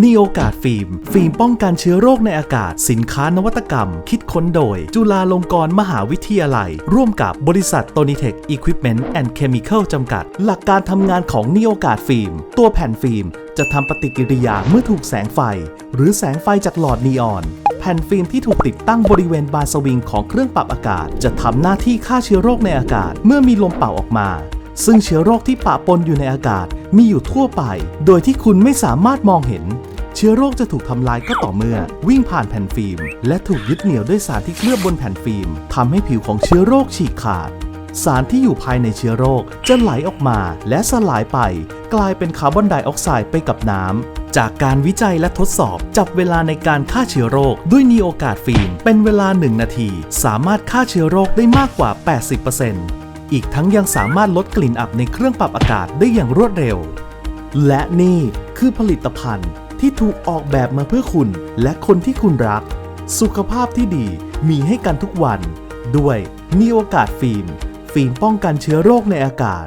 นีโอกาสฟิล์ม ฟิล์มป้องกันเชื้อโรคในอากาศ สินค้านวัตกรรม คิดค้นโดย จุฬาลงกรณ์มหาวิทยาลัย ร่วมกับบริษัทโตนิเทคอิควิปเมนต์แอนด์เคมีคอลจำกัด หลักการทำงานของนีโอกาสฟิล์ม ตัวแผ่นฟิล์ม จะทำปฏิกิริยาเมื่อถูกแสงไฟ หรือแสงไฟจากหลอดนีออน แผ่นฟิล์มที่ถูกติดตั้งบริเวณบานสวิงของเครื่องปรับอากาศ จะทำหน้าที่ฆ่าเชื้อโรคในอากาศ เมื่อมีลมเป่าออกมา ซึ่งเชื้อโรคที่ปะปนอยู่ในอากาศมีอยู่ทั่วไป โดยที่คุณไม่สามารถมองเห็น เชื้อโรคจะถูกทำลายก็ต่อเมื่อ วิ่งผ่านแผ่นฟิล์ม และถูกยึดเหนี่ยวด้วยสารที่เคลือบบนแผ่นฟิล์มทำให้ผิวของเชื้อโรคฉีกขาด สารที่อยู่ภายในเชื้อโรคจะไหลออกมาและสลายไป กลายเป็นคาร์บอนไดออกไซด์ไปกับน้ำจากการวิจัยและทดสอบ จับเวลาในการฆ่าเชื้อโรค ด้วยนีโอกาสฟิล์ม เป็นเวลา 1 นาที สามารถฆ่าเชื้อโรคได้มากกว่า 80% อีกทั้งยังสามารถลดกลิ่นอับในเครื่องปรับอากาศได้อย่างรวดเร็ว และนี่คือผลิตภัณฑ์ที่ถูกออกแบบมาเพื่อคุณและคนที่คุณรัก สุขภาพที่ดีมีให้กันทุกวัน ด้วยนีโอกาสฟิล์ม ฟิล์มป้องกันเชื้อโรคในอากาศ